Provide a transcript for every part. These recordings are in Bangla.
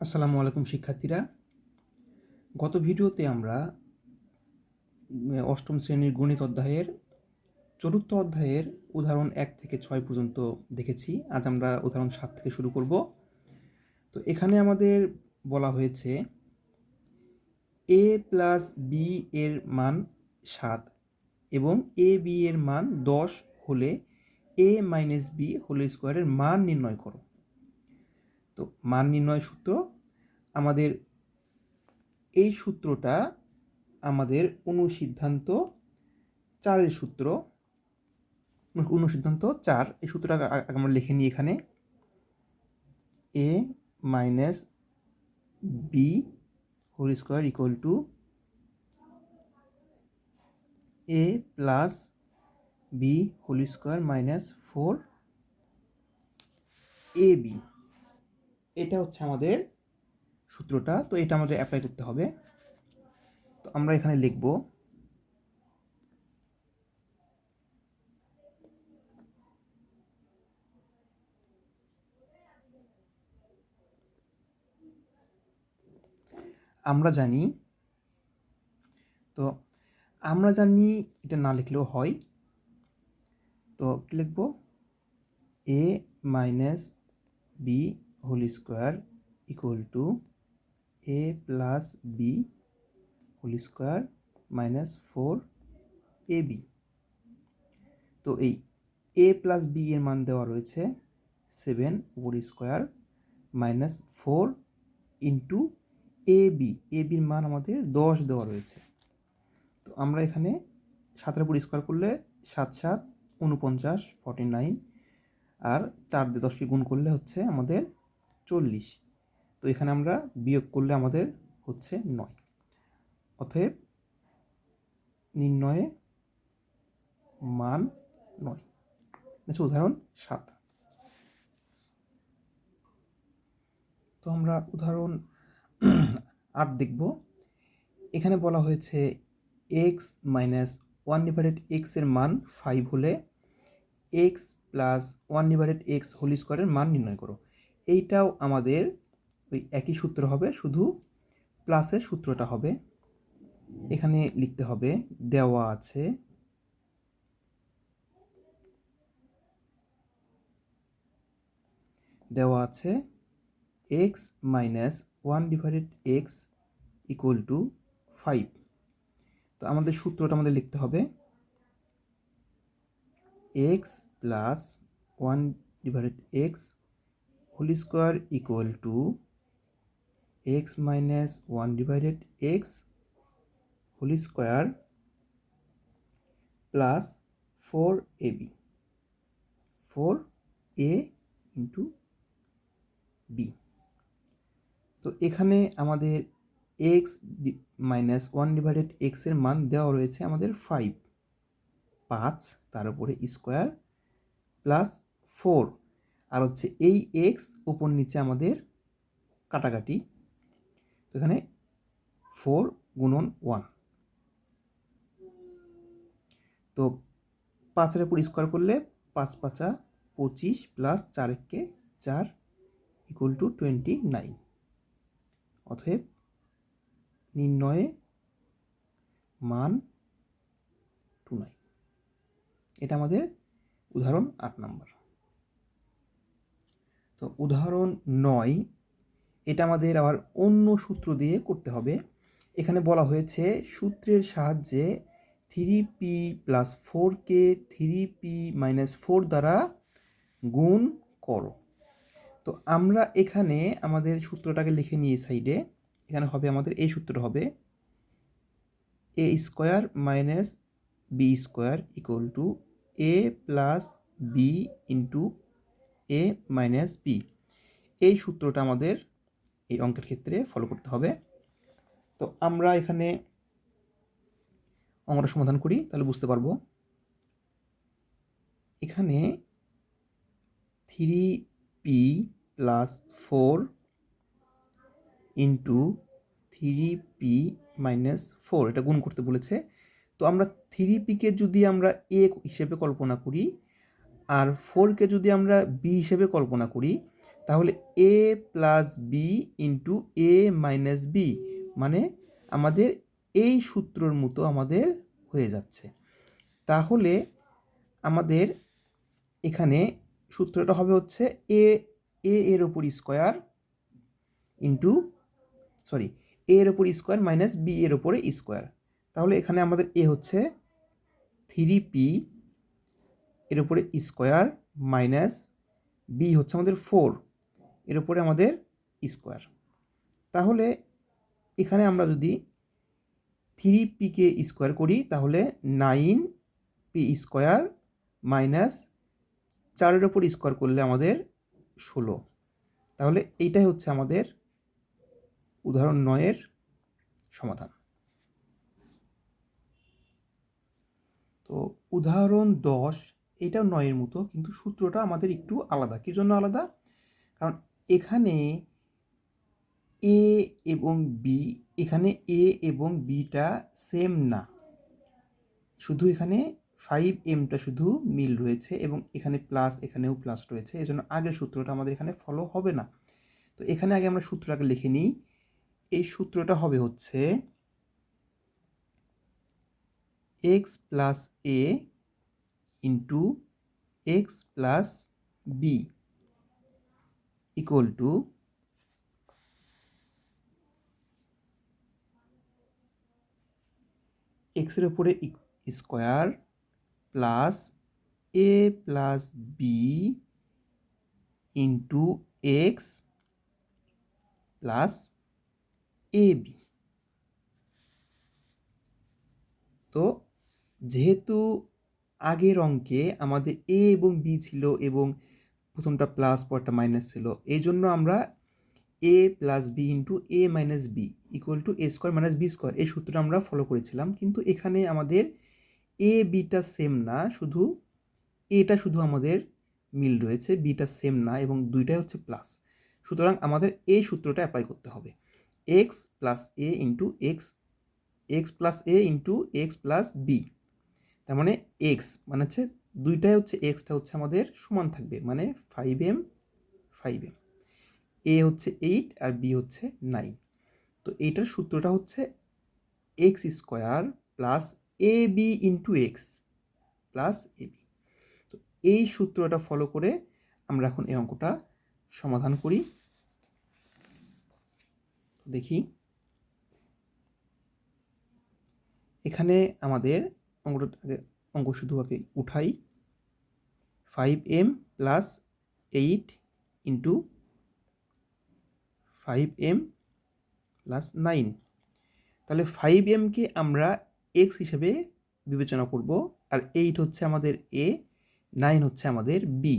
আসসালামু আলাইকুম, শিক্ষার্থীরা। গত ভিডিওতে আমরা অষ্টম শ্রেণির গণিত অধ্যায়ের চতুর্থ অধ্যায়ের উদাহরণ এক থেকে ছয় পর্যন্ত দেখেছি। আজ আমরা উদাহরণ সাত থেকে শুরু করব। তো এখানে আমাদের বলা হয়েছে, এ প্লাস বি এর মান সাত এবং এ বি এর মান দশ হলে এ মাইনাস বি হোল স্কোয়ারের মান নির্ণয় করো। তো মান নির্ণয় সূত্র, আমাদের এই সূত্রটা আমাদের অনুসিদ্ধান্ত চারের সূত্র অনু- অনুসিদ্ধান্ত চার, এই সূত্রটা আমরা লিখে নিই এখানে। A minus B whole square equal to A plus B whole square minus four A B এটা হচ্ছে আমাদের সূত্রটা, তো এটা আমাদের অ্যাপ্লাই করতে হবে। তো আমরা এখানে লিখব, আমরা জানি, তো আমরা জানি এটা না লিখলেও হয়। তো কি লিখব? A minus B whole square equal to A plus B whole square minus four A B তো এই এ প্লাস বি এর মান দেওয়া রয়েছে seven whole square minus four into A B A বির মান আমাদের দশ দেওয়া রয়েছে। তো আমরা এখানে সাতের উপর স্কোয়ার করলে সাত সাত, উনপঞ্চাশ ফর্টি নাইন আর চার দিয়ে দশটি গুণ করলে হচ্ছে আমাদের চল্লিশ। তো এখানে আমরা বিয়োগ করলে আমাদের হচ্ছে নয়। অতএব নির্ণয়ে মান নয়। আচ্ছা উদাহরণ সাত। তো আমরা উদাহরণ আট দেখব। এখানে বলা হয়েছে এক্স মাইনাস ওয়ান ডিভাইডেড এক্সের মান ফাইভ হলে X plus one divided X whole স্কোয়ারের মান নির্ণয় করো। এইটাও আমাদের ওই একই সূত্র হবে, শুধু প্লাসের সূত্রটা হবে। এখানে লিখতে হবে, দেওয়া আছে। দেওয়া আছে X minus one divided X equal to five তো আমাদের সূত্রটা আমাদের লিখতে হবে X plus one divided X whole square equal to X minus one divided X whole square plus four A B four A into B তো এখানে আমাদের এক্স মাইনাস ওয়ান ডিভাইডেড এক্সের মান দেওয়া রয়েছে আমাদের ফাইভ পাঁচ, তার উপরে স্কোয়ার প্লাস ফোর আর হচ্ছে এই এক্স উপর নিচে আমাদের কাটাকাটি। তো এখানে ফোর গুণন ওয়ান তো পাঁচের উপর স্কোয়ার করলে পাঁচ পাঁচা পঁচিশ প্লাস চার একে চার ইকুয়াল টু টোয়েন্টি নাইন অতএব নির্ণয়ে মান টু নাইন এটা আমাদের উদাহরণ আট নাম্বার। তো উদাহরণ নয়। এটা আমাদের আবার অন্য সূত্র দিয়ে করতে হবে। এখানে বলা হয়েছে সূত্রের সাহায্যে থ্রি পি প্লাস ফোর কে থ্রি পি মাইনাস ফোর দ্বারা গুণ করো। তো আমরা এখানে আমাদের সূত্রটাকে লিখে নিই সাইডে এখানে হবে আমাদের এই সূত্র হবে A square minus B square equal to A plus B into A minus B এই সূত্রটা আমাদের এই অঙ্কের ক্ষেত্রে ফলো করতে হবে। তো আমরা এখানে অঙ্কটা সমাধান করি, তাহলে বুঝতে পারব। এখানে three P plus four into three P minus four এটা গুণ করতে বলেছে। তো আমরা থ্রি পিকে যদি আমরা এ হিসেবে কল্পনা করি আর ফোরকে যদি আমরা বি হিসেবে কল্পনা করি, তাহলে A plus B into A minus B মানে আমাদের এই সূত্রর মতো আমাদের হয়ে যাচ্ছে। তাহলে আমাদের এখানে সূত্রটা হবে হচ্ছে এ এ এর ওপর স্কোয়ার ইন্টু সরি এ এর ওপর স্কোয়ার মাইনাস বি এর ওপরে স্কোয়ার তাহলে এখানে আমাদের এ হচ্ছে থ্রি পি এর উপরে স্কোয়ার মাইনাস বি হচ্ছে আমাদের ফোর এর উপরে আমাদের স্কোয়ার। তাহলে এখানে আমরা যদি থ্রি পিকে স্কোয়ার করি, তাহলে নাইন পি স্কোয়ার মাইনাস চারের ওপর স্কোয়ার করলে আমাদের ষোলো। তাহলে এইটাই হচ্ছে আমাদের উদাহরণ নয়ের সমাধান। তো উদাহরণ দশ এটাও নয়ের মতো, কিন্তু সূত্রটা আমাদের একটু আলাদা। কী জন্য আলাদা? কারণ এখানে এ এবং বি এখানে এ এবং বিটা সেম না। শুধু এখানে ফাইভ এমটা শুধু মিল রয়েছে এবং এখানে প্লাস এখানেও প্লাস রয়েছে। এজন্য আগের সূত্রটা আমাদের এখানে ফলো হবে না। তো এখানে আগে আমরা সূত্রটাকে লিখে নিই। এই সূত্রটা হবে হচ্ছে X plus A into X plus B equal to এক্সের উপরে square plus A plus B into X plus A B তো যেহেতু আগের অঙ্কে আমাদের এ এবং বি ছিল এবং প্রথমটা প্লাস পরটা মাইনাস ছিল। এই জন্য আমরা A plus B into A minus B equal to A square minus B square এই সূত্রটা আমরা ফলো করেছিলাম। কিন্তু এখানে আমাদের এ বিটা সেম না, শুধু এটা শুধু আমাদের মিল রয়েছে বিটা সেম না এবং দুইটাই হচ্ছে প্লাস সুতরাং আমাদের এই সূত্রটা অ্যাপ্লাই করতে হবে। X plus A into X X plus A into X plus B তার মানে এক্স মানে হচ্ছে দুইটাই হচ্ছে এক্সটা হচ্ছে আমাদের সমান থাকবে মানে five M five M A হচ্ছে এইট আর বি হচ্ছে নাইন তো এইটার সূত্রটা হচ্ছে X square plus A B into X plus A B তো এই সূত্রটা ফলো করে আমরা এখন এই অঙ্কটা সমাধান করি। দেখি। এখানে আমাদের অঙ্কটা আগে অঙ্ক শুধু আগে উঠাই five M plus eight into five M plus nine তাহলে ফাইভ এমকে আমরা এক্স হিসেবে বিবেচনা করব, আর এইট হচ্ছে আমাদের এ নাইন হচ্ছে আমাদের বি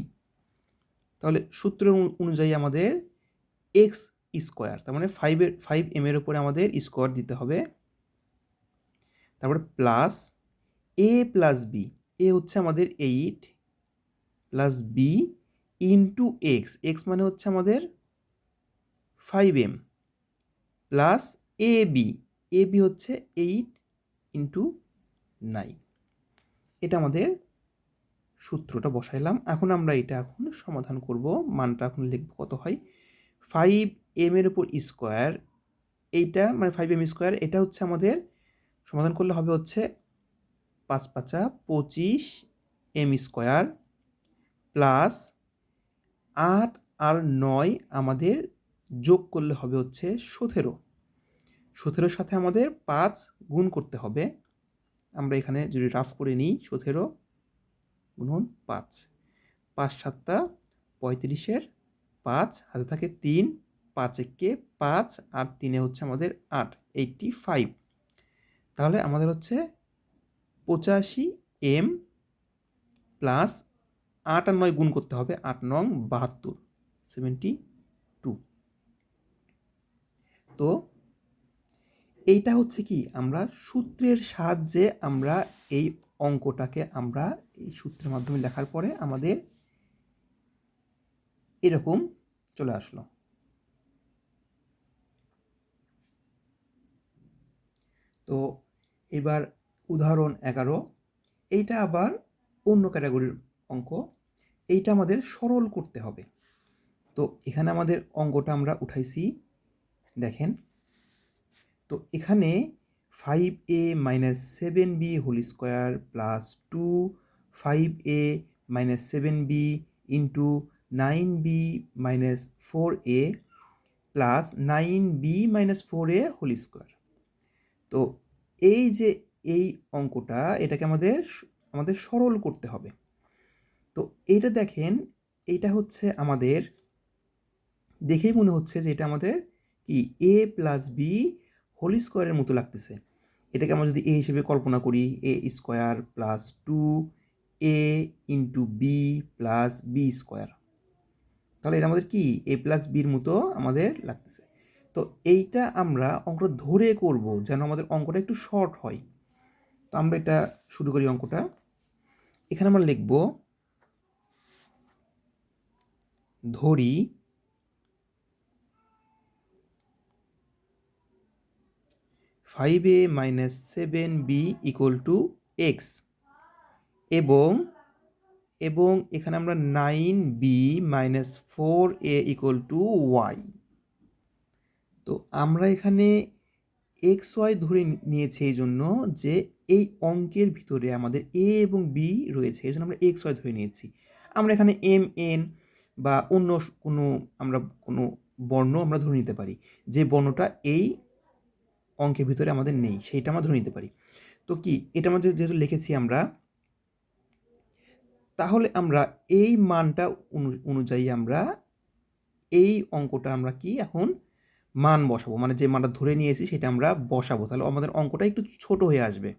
তাহলে সূত্র অনুযায়ী আমাদের এক্স স্কোয়ার তার মানে ফাইভের ফাইভ এম এর উপরে আমাদের স্কোয়ার দিতে হবে। তারপরে plus A plus B A হচ্ছে আমাদের eight plus B into X X মানে হচ্ছে আমাদের five M plus A B A B হচ্ছে এইট ইন্টু নাইন এটা আমাদের সূত্রটা বসাইলাম। এখন আমরা এটা এখন সমাধান করব। মানটা এখন লিখব কত হয়? ফাইভ এম এর উপর স্কোয়ার এইটা মানে ফাইভ এম স্কোয়ার এটা হচ্ছে আমাদের সমাধান করলে হবে হচ্ছে পাঁচ পাঁচা পঁচিশ এম স্কোয়ার প্লাস আট আর নয় আমাদের যোগ করলে হবে হচ্ছে সতেরো। সতেরোর সাথে আমাদের পাঁচ গুণ করতে হবে। আমরা এখানে যদি রাফ করে নিই, সতেরো গুণন পাঁচ। পাঁচ সাতটা পঁয়ত্রিশের পাঁচ, হাতে থাকে তিন, পাঁচ একে পাঁচ আর তিনে হচ্ছে আমাদের আট, এইটটি ফাইভ। তাহলে আমাদের হচ্ছে পঁচাশি এম প্লাস আট আর নয় গুণ করতে হবে, আট নং বাহাত্তর সেভেন্টি টু তো এইটা হচ্ছে কি, আমরা সূত্রের সাহায্যে আমরা এই অঙ্কটাকে আমরা এই সূত্রের মাধ্যমে লেখার পরে আমাদের এরকম চলে আসলো। তো এবার উদাহরণ এগারো। এইটা আবার অন্য ক্যাটাগরির অঙ্ক। এইটা আমাদের সরল করতে হবে। তো এখানে আমাদের অঙ্কটা আমরা উঠাইছি। দেখেন। তো এখানে five A minus seven B whole square plus two five A minus seven B into nine B minus four A plus nine B minus four A whole square তো এই যে এই অঙ্কটা এটাকে আমাদের আমাদের সরল করতে হবে। তো এইটা দেখেন, এইটা হচ্ছে আমাদের, দেখেই মনে হচ্ছে যে এটা আমাদের কি? এ প্লাস বি হোল স্কোয়ারের মতো লাগতেছে। এটাকে আমরা যদি এ হিসেবে কল্পনা করি A square plus two A into B plus B square তাহলে এটা আমাদের কি? এ প্লাস বির মতো আমাদের লাগতেছে। তো এইটা আমরা অঙ্কটা ধরে করব যেন আমাদের অঙ্কটা একটু শর্ট হয়। তো আমরা এটা শুরু করি অঙ্কটা। এখানে আমরা লিখব, ধরি five A minus seven B equal to X এবং এবং এখানে আমরা nine B minus four A equal to Y তো আমরা এখানে এক্স ওয়াই ধরে নিয়েছি এই জন্য যে এই অঙ্কের ভিতরে আমাদের এ এবং বি রয়েছে, এই জন্য আমরা এক্স ওয়াই ধরে নিয়েছি। আমরা এখানে এম এন বা অন্য কোনো আমরা কোনো বর্ণ আমরা ধরে নিতে পারি, যে বর্ণটা এই অঙ্কের ভিতরে আমাদের নেই, সেইটা আমরা ধরে নিতে পারি। তো কি, এটা আমাদের যেহেতু লিখেছি আমরা, তাহলে আমরা এই মানটা অনুযায়ী আমরা এই অঙ্কটা আমরা কি এখন মান বসাবো মানে যে মানটা ধরে নিয়েছি সেটা আমরা বসাবো, তাহলে আমাদের অঙ্কটা একটু ছোট হয়ে আসবে।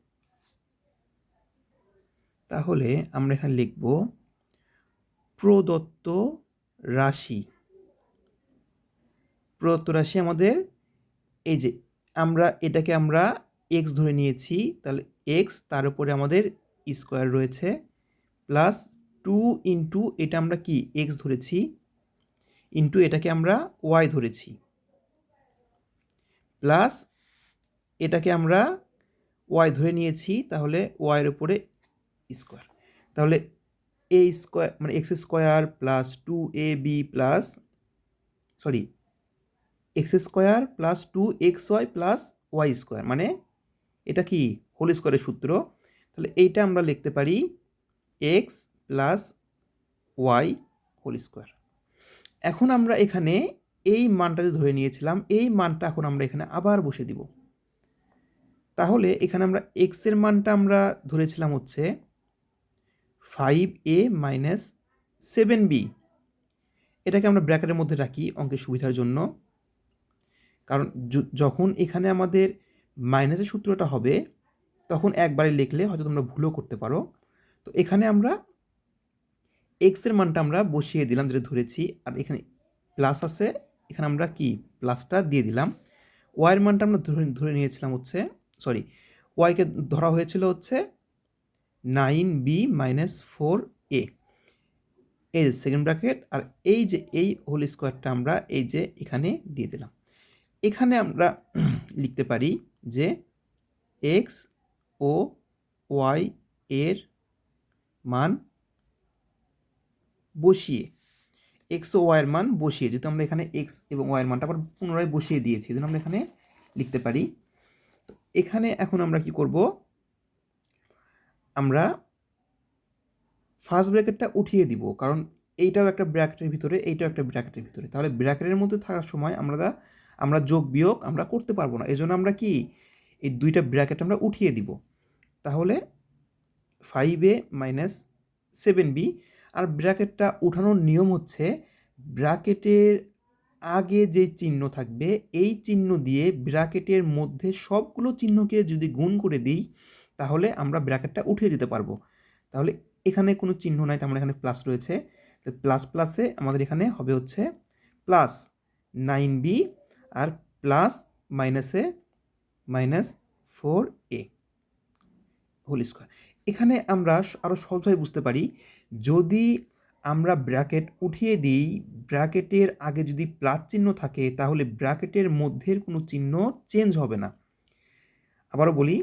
তাহলে আমরা এখানে লিখব প্রদত্ত রাশি। প্রদত্ত রাশি আমাদের এই যে আমরা এটাকে আমরা এক্স ধরে নিয়েছি, তাহলে এক্স তার উপরে আমাদের স্কোয়ার রয়েছে প্লাস টু ইন্টু এটা আমরা কি এক্স ধরেছি ইন্টু এটাকে আমরা ওয়াই ধরেছি প্লাস এটাকে আমরা ওয়াই ধরে নিয়েছি, তাহলে ওয়াইয়ের উপরে স্কোয়ার। তাহলে এ স্কোয়ার মানে X square plus two A B plus sorry X square plus two X Y plus Y square মানে এটা কি? হোল স্কোয়ারের সূত্র। তাহলে এইটা আমরা লিখতে পারি X plus Y whole square. এখন আমরা এখানে এই মানটা যে ধরে নিয়েছিলাম, এই মানটা এখন আমরা এখানে আবার বসে দিব। তাহলে এখানে আমরা এক্সের মানটা আমরা ধরেছিলাম হচ্ছে five A minus seven B এটাকে আমরা ব্র্যাকেটের মধ্যে রাখি অঙ্কের সুবিধার জন্য। কারণ যখন এখানে আমাদের মাইনাসের সূত্রটা হবে, তখন একবারে লিখলে হয়তো তোমরা ভুলও করতে পারো। তো এখানে আমরা এক্সের মানটা আমরা বসিয়ে দিলাম, যেটা ধরেছি। আর এখানে প্লাস আছে, এখানে আমরা কি? প্লাসটা দিয়ে দিলাম। ওয়াইয়ের মানটা আমরা ধরে ধরে নিয়েছিলাম হচ্ছে সরি ওয়াইকে ধরা হয়েছিল হচ্ছে nine B minus four A. এই যে সেকেন্ড ব্র্যাকেট আর এই যে এই হোল স্কোয়ারটা আমরা এই যে এখানে দিয়ে দিলাম। এখানে আমরা লিখতে পারি যে এক্স ও ওয়াই এর মান বসিয়ে এক্স ও ওয়াইয়ের মান বসিয়ে, যেহেতু আমরা এখানে এক্স এবং ওয়াইয়ের মানটা আবার পুনরায় বসিয়ে দিয়েছি, এই আমরা এখানে লিখতে পারি। এখানে এখন আমরা কি করব? আমরা ফার্স্ট ব্র্যাকেটটা উঠিয়ে দিব, কারণ এইটাও একটা ব্র্যাকেটের ভিতরে, এইটাও একটা ব্র্যাকেটের ভিতরে। তাহলে ব্র্যাকেটের মধ্যে থাকার সময় আমরা আমরা যোগ বিয়োগ আমরা করতে পারব না। এই জন্য আমরা কি, এই দুইটা ব্র্যাকেট আমরা উঠিয়ে দিব। তাহলে five A minus seven B আর ব্র্যাকেটটা উঠানোর নিয়ম হচ্ছে ব্র্যাকেটের আগে যে চিহ্ন থাকবে, এই চিহ্ন দিয়ে ব্র্যাকেটের মধ্যে সবগুলো চিহ্নকে যদি গুণ করে দিই তাহলে আমরা ব্র্যাকেটটা উঠিয়ে দিতে পারব। তাহলে এখানে কোনো চিহ্ন নাই, তার মানে এখানে প্লাস রয়েছে। তো প্লাস প্লাসে আমাদের এখানে হবে হচ্ছে প্লাস নাইন বি আর প্লাস মাইনাসে minus four A whole square এখানে আমরা আরও সহজভাবে বুঝতে পারি, যদি আমরা ব্র্যাকেট উঠিয়ে দিই, ব্র্যাকেটের আগে যদি প্লাস চিহ্ন থাকে, তাহলে ব্র্যাকেটের মধ্যের কোনো চিহ্ন চেঞ্জ হবে না। আবারও বলি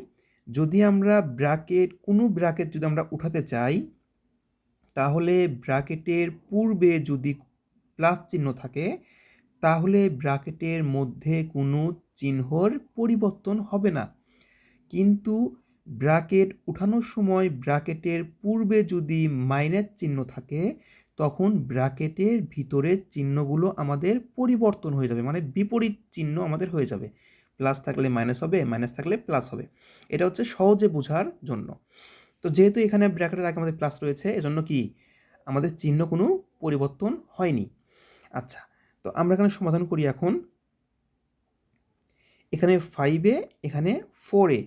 যদি আমরা ব্র্যাকেট, কোনো ব্র্যাকেট যদি আমরা উঠাতে চাই, তাহলে ব্র্যাকেটের পূর্বে যদি প্লাস চিহ্ন থাকে, তাহলে ব্র্যাকেটের মধ্যে কোনো চিহ্নর পরিবর্তন হবে না। কিন্তু ব্র্যাকেট উঠানোর সময় ব্র্যাকেটের পূর্বে যদি মাইনাস চিহ্ন থাকে, তখন ব্র্যাকেটের ভিতরের চিহ্নগুলো আমাদের পরিবর্তন হয়ে যাবে মানে বিপরীত চিহ্ন আমাদের হয়ে যাবে। প্লাস থাকলে মাইনাস হবে, মাইনাস থাকলে প্লাস হবে। এটা হচ্ছে সহজে বোঝার জন্য। তো যেহেতু এখানে ব্র্যাকেটের আগে আমাদের প্লাস রয়েছে, এজন্য কি আমাদের চিহ্ন কোনো পরিবর্তন হয়নি। আচ্ছা তো আমরা এখানে সমাধান করি এখন। এখানে ফাইভে এখানে ফোরে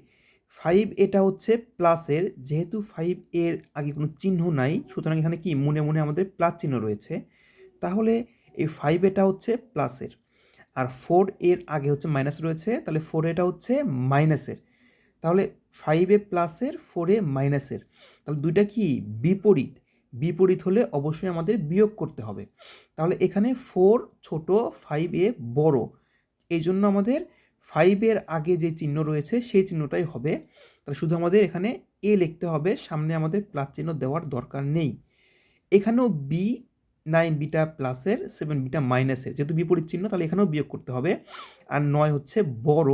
ফাইভ এটা হচ্ছে প্লাসের যেহেতু ফাইভ এর আগে কোনো চিহ্ন নাই, সুতরাং এখানে কি মনে মনে আমাদের প্লাস চিহ্ন রয়েছে। তাহলে এই ফাইভ এটা হচ্ছে প্লাসের আর ফোর এর আগে হচ্ছে মাইনাস রয়েছে, তাহলে ফোর এটা হচ্ছে মাইনাসের তাহলে ফাইভে প্লাসের ফোরে মাইনাসের তাহলে দুইটা কি? বিপরীত। বিপরীত হলে অবশ্যই আমাদের বিয়োগ করতে হবে। তাহলে এখানে ফোর ছোট ফাইভ এ বড়। এই জন্য আমাদের ফাইভের আগে যে চিহ্ন রয়েছে, সেই চিহ্নটাই হবে। তাহলে শুধু আমাদের এখানে এ লিখতে হবে, সামনে আমাদের প্লাস চিহ্ন দেওয়ার দরকার নেই। এখানেও বি নাইন বিটা প্লাসের সেভেন বিটা মাইনাসের। যেহেতু বিপরীত চিহ্ন, তাহলে এখানেও বিয়োগ করতে হবে। আর নয় হচ্ছে বড়।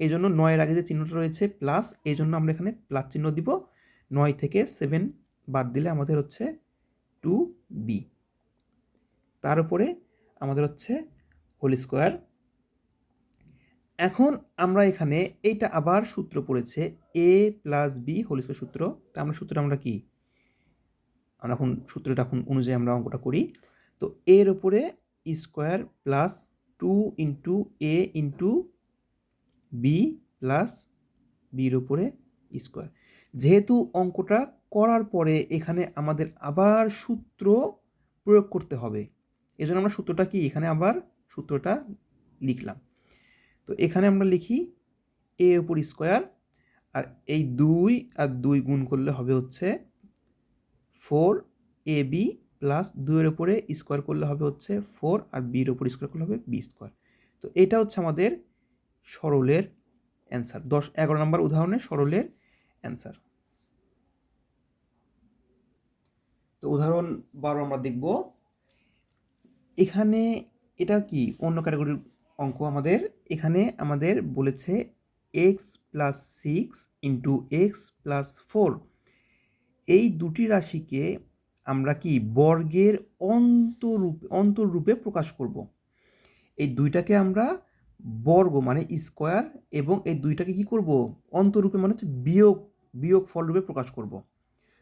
এই জন্য নয়ের আগে যে চিহ্নটা রয়েছে প্লাস, এই জন্য আমরা এখানে প্লাস চিহ্ন দিব। নয় থেকে সেভেন বাদ দিলে আমাদের হচ্ছে টু বি। তার উপরে আমাদের হচ্ছে হোল স্কোয়ার। এখন আমরা এখানে এইটা আবার সূত্র পড়েছে, A plus B whole square সূত্র। তা আমরা সূত্রটা আমরা কি? আমরা এখন সূত্রটা এখন অনুযায়ী আমরা অঙ্কটা করি। তো এর ওপরে square plus two into A into B plus বির উপরে স্কোয়ার। যেহেতু অঙ্কটা করার পরে এখানে আমাদের আবার সূত্র প্রয়োগ করতে হবে। এজন্য আমরা সূত্রটা কি? এখানে আবার সূত্রটা লিখলাম। তো এখানে আমরা লিখি এ উপর স্কোয়ার আর এই দুই আর দুই গুণ করলে হবে হচ্ছে ফোর এ বি প্লাস দুইয়ের উপরে স্কোয়ার করলে হবে হচ্ছে ফোর আর বির উপর স্কোয়ার করলে হবে বি স্কোয়ার। তো এটা হচ্ছে আমাদের সরলের অ্যান্সার। দশ, এগারো নম্বর উদাহরণে সরলের অ্যান্সার। তো উদাহরণ বারো আমরা দেখব। এখানে এটা কি? অন্য ক্যাটাগরির অঙ্ক আমাদের। এখানে আমাদের বলেছে X plus six into X plus four এই দুটি রাশিকে আমরা কি বর্গের অন্তরূপে অন্তরূপে প্রকাশ করব। এই দুইটাকে আমরা বর্গ মানে স্কোয়ার এবং এই দুইটাকে কি করব? অন্তরূপে মানে হচ্ছে বিয়োগ বিয়োগ ফলরূপে প্রকাশ করব।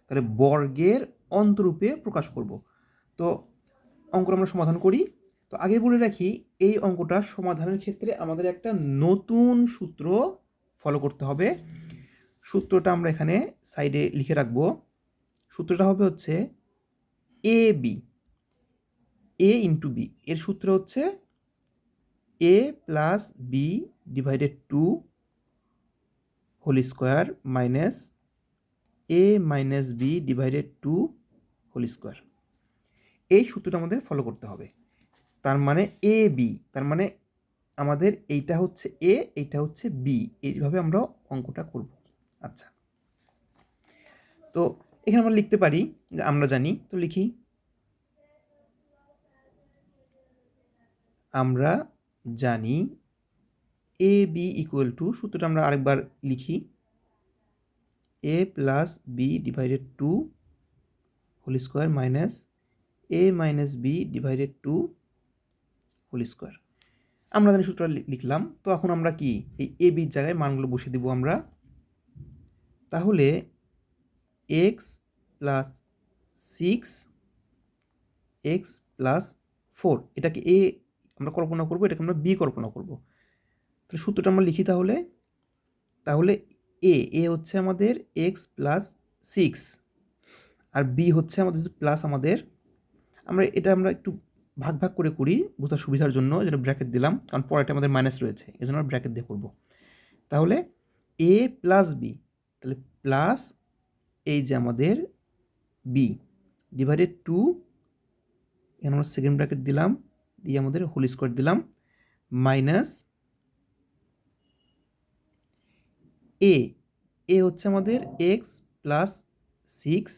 তাহলে বর্গের অন্তরূপে প্রকাশ করব। তো অঙ্কটা আমরা সমাধান করি। তো আগে বলে রাখি, এই অঙ্কটা সমাধানের ক্ষেত্রে আমাদের একটা নতুন সূত্র ফলো করতে হবে। সূত্রটা আমরা এখানে সাইডে লিখে রাখব। সূত্রটা হবে হচ্ছে A B A into B এর সূত্র হচ্ছে A plus B divided two whole square minus A minus B divided two whole square এই সূত্রটা আমাদের ফলো করতে হবে। তার মানে এ বি তার মানে আমাদের এইটা হচ্ছে এ এইটা হচ্ছে বি এইভাবে আমরা অঙ্কটা করব। আচ্ছা। তো এখানে আমরা লিখতে পারি, যে আমরা জানি, তো লিখি। আমরা জানি এ বি ইকুয়াল টু সূত্রটা আমরা আরেকবার লিখি। A plus B divided two whole square minus A minus B divided two whole square আমরা জানি সূত্রটা লিখলাম। তো এখন আমরা কি, এই এ বির জায়গায় মানগুলো বসে দিব আমরা। তাহলে X plus six X plus four এটাকে এ আমরা কল্পনা করব, এটাকে আমরা বি কল্পনা করব। তাহলে সূত্রটা আমরা লিখি তাহলে। তাহলে এ এ হচ্ছে আমাদের এক্স প্লাস সিক্স আর বি হচ্ছে আমাদের প্লাস আমাদের, আমরা এটা আমরা একটু ভাগ ভাগ করে করি বোঝার সুবিধার জন্য যেন ব্র্যাকেট দিলাম, কারণ পরেটা আমাদের মাইনাস রয়েছে, এই জন্য আমরা ব্র্যাকেট দিয়ে করব। তাহলে এ প্লাস বি তাহলে প্লাস এই যে আমাদের বি ডিভাইডেড টু এখানে আমরা সেকেন্ড ব্র্যাকেট দিলাম, দিয়ে আমাদের হোল স্কোয়ার দিলাম মাইনাস এ এ হচ্ছে আমাদের X plus six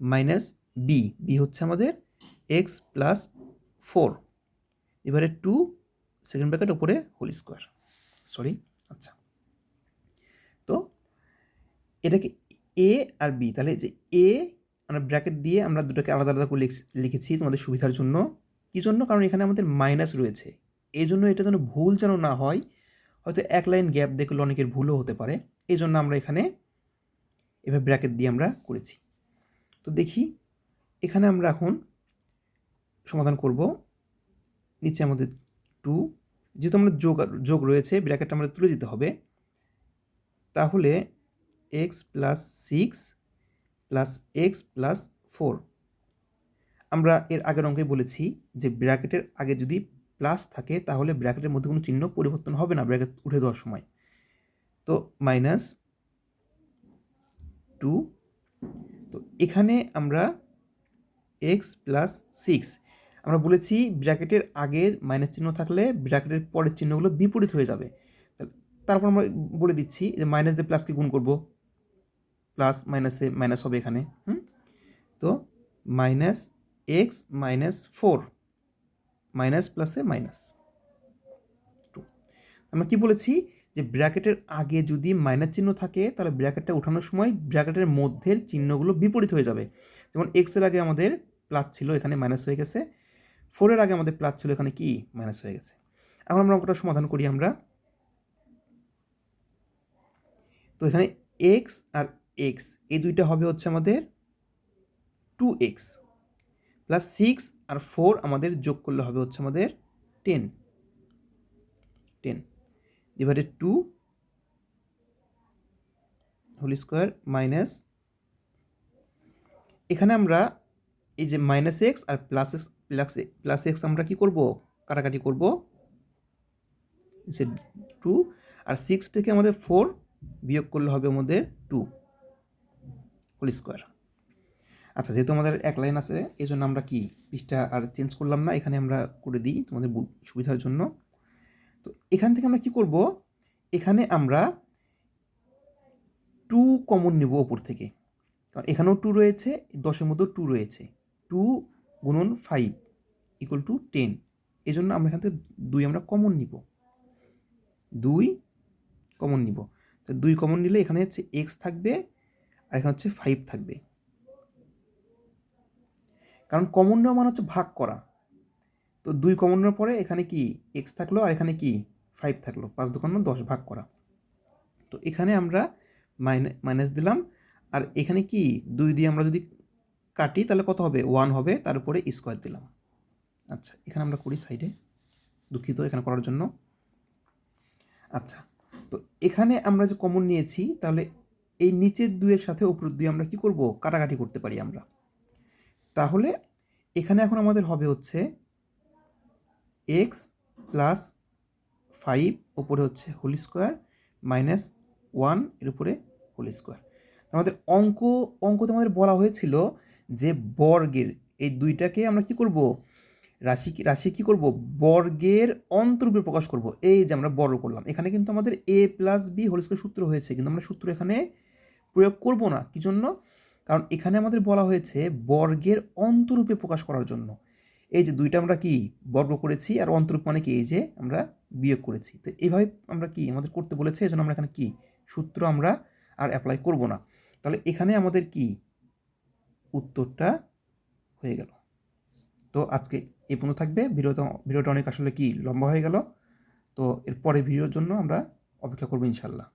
minus B B হচ্ছে আমাদের এক্স প্লাস ফোর এবারে টু সেকেন্ড ব্র্যাকেট ওপরে হোল স্কোয়ার সরি আচ্ছা তো এটাকে এ আর বি তাহলে যে এ আমরা ব্র্যাকেট দিয়ে আমরা দুটোকে আলাদা আলাদা করে লিখ- লিখেছি তোমাদের সুবিধার জন্য। কী জন্য? কারণ এখানে আমাদের মাইনাস রয়েছে। এই জন্য এটা যেন ভুল যেন না হয়, হয়তো এক লাইন গ্যাপ দেখলে অনেকের ভুলও হতে পারে। এই জন্য আমরা এখানে এভাবে ব্র্যাকেট দিয়ে আমরা করেছি। তো দেখি, এখানে আমরা এখন সমাধান করব। নিচে আমাদের টু যেহেতু আমরা যোগ যোগ রয়েছে ব্র্যাকেটটা আমরা তুলে দিতে হবে। তাহলে X plus six plus X plus four আমরা এর আগের অঙ্কে বলেছি যে ব্র্যাকেটের আগে যদি প্লাস থাকে, তাহলে ব্র্যাকেটের মধ্যে কোনো চিহ্ন পরিবর্তন হবে না ব্র্যাকেট উঠে দেওয়ার সময়। তো মাইনাস টু তো এখানে আমরা এক্স প্লাস সিক্স আমরা বলেছি ব্র্যাকেটের আগে মাইনাস চিহ্ন থাকলে ব্র্যাকেটের পরের চিহ্নগুলো বিপরীত হয়ে যাবে। তারপর আমরা বলে দিচ্ছি যে মাইনাস দিয়ে প্লাসকে গুণ করব। প্লাস মাইনাসে মাইনাস হবে এখানে, হুম? তো minus X minus four, minus প্লাসে মাইনাস টু। আমরা কি বলেছি? যে ব্র্যাকেটের আগে যদি মাইনাস চিহ্ন থাকে, তাহলে ব্র্যাকেটটা ওঠানোর সময় ব্র্যাকেটের মধ্যের চিহ্নগুলো বিপরীত হয়ে যাবে। যেমন এক্সের আগে আমাদের প্লাস ছিল, এখানে মাইনাস হয়ে গেছে। ফোরের আগে আমাদের প্লাস ছিল, এখানে কি? মাইনাস হয়ে গেছে। এখন আমরা অঙ্কটা সমাধান করি আমরা। তো এখানে এক্স আর এক্স এই দুইটা হবে হচ্ছে আমাদের টু এক্স প্লাস সিক্স আর ফোর আমাদের যোগ করলে হবে হচ্ছে আমাদের ten ten divided two whole square minus এখানে আমরা এই যে মাইনাস এক্স আর plus X plus plus X আমরা কি করব? কাটাকাটি করব। টু আর সিক্স থেকে আমাদের ফোর বিয়োগ করলে হবে আমাদের টু হোল স্কোয়ার। আচ্ছা যেহেতু আমাদের এক লাইন আছে এই জন্য আমরা কি পৃষ্ঠা আর চেঞ্জ করলাম না? এখানে আমরা করে দিই তোমাদের সুবিধার জন্য। তো এখান থেকে আমরা কি করব? এখানে আমরা টু কমন নেব ওপর থেকে। কারণ এখানেও টু রয়েছে, দশের মধ্যেও টু রয়েছে। টু গুণন ফাইভ ইকুয়াল টু টেন এই জন্য আমরা এখান থেকে দুই আমরা কমন নিব। দুই কমন নিব। তো দুই কমন নিলে এখানে হচ্ছে এক্স থাকবে আর এখানে হচ্ছে ফাইভ থাকবে। কারণ কমন নেওয়া মানে হচ্ছে ভাগ করা। তো দুই কমন নেওয়ার পরে এখানে কি এক্স থাকল আর এখানে কি ফাইভ থাকল। পাঁচ দোকান দশ ভাগ করা। তো এখানে আমরা মাইনে মাইনাস দিলাম। আর এখানে কি দুই দিয়ে আমরা যদি কাটি তাহলে কত হবে? ওয়ান হবে। তার উপরে স্কোয়ার দিলাম। আচ্ছা এখানে আমরা করি সাইডে দুঃখিত এখানে করার জন্য। আচ্ছা তো এখানে আমরা যে কমন নিয়েছি তাহলে এই নিচের দুইয়ের সাথে উপর দুই আমরা কি করব? কাটাকাটি করতে পারি আমরা। তাহলে এখানে এখন আমাদের হবে হচ্ছে এক্স প্লাস ফাইভ উপরে হচ্ছে হোল স্কোয়ার মাইনাস ওয়ানের উপরে হোল স্কোয়ার আমাদের অঙ্ক, অঙ্কতে আমাদের বলা হয়েছিল যে বর্গের এই দুইটাকে আমরা কি করব? রাশি রাশি কি করব? বর্গের অন্তরূপে প্রকাশ করব। এই যে আমরা বর্গ করলাম। এখানে কিন্তু আমাদের A plus B whole square সূত্র হয়েছে, কিন্তু আমরা সূত্র এখানে প্রয়োগ করব না। কি জন্য কারণ এখানে আমাদের বলা হয়েছে বর্গের অন্তরূপে প্রকাশ করার জন্য। এই যে দুইটা আমরা কি বর্গ করেছি আর অন্তরূপ মানে কি? এই যে আমরা বিয়োগ করেছি। তো এইভাবে আমরা কি আমাদের করতে বলেছে? এই জন্য আমরা এখানে কি সূত্র আমরা আর অ্যাপ্লাই করব না। তাহলে এখানে আমাদের কি উত্তরটা হয়ে গেল। তো আজকে এই পর্যন্ত থাকবে। ভিডিওটা ভিডিওটা অনেক আসলে কি লম্বা হয়ে গেল। তো এর পরে ভিডিওর জন্য আমরা অপেক্ষা করব ইনশাল্লাহ